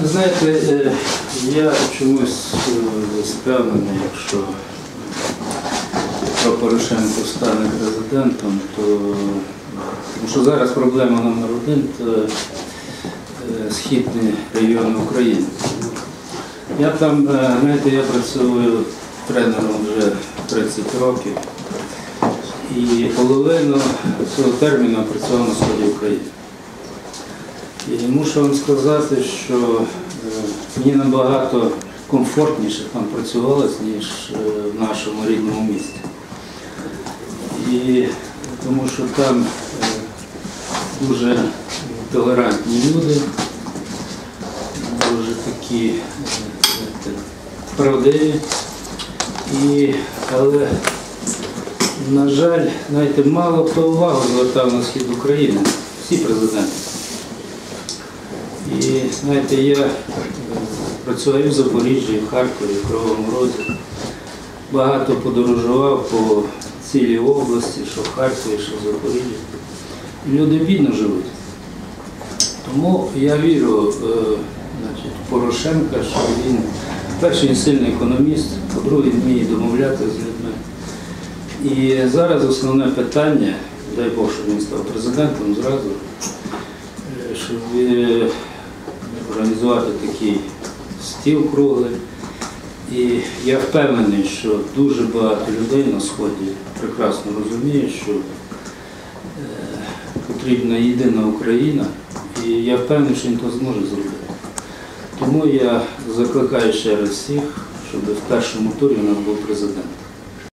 Знаєте, е, я чомусь е, впевнений, якщо Петро Порошенко стане президентом, то тому що зараз проблема номер один це е, східні регіони України. Я там, знаєте, я працюю тренером вже 30 років і половину цього терміну працював на сході України. І мушу вам сказати, що е, мені набагато комфортніше там працювалося, ніж е, в нашому рідному місті. І тому що там е, дуже толерантні люди, дуже такі правдиві. І, але, на жаль, знаєте, мало хто увагу звертав на схід України, всі президенти. І знаєте, я е, працював в Запоріжжі, в Харкові, в Кривому Розі. Багато подорожував по цілій області, що в Харкові, що в Запоріжжі. Люди бідно живуть. Тому я вірю е, в Порошенка, що він, перший, він сильний економіст, по-друге, вміє домовляти з людьми. І зараз основне питання, дай Бог, щоб він став президентом зразу, е, щоб організувати такий стіл круглий. І я впевнений, що дуже багато людей на Сході прекрасно розуміють, що е, потрібна єдина Україна, і я впевнений, що він то зможе зробити. Тому я закликаю ще раз всіх, щоб в першому турі у нас був президент.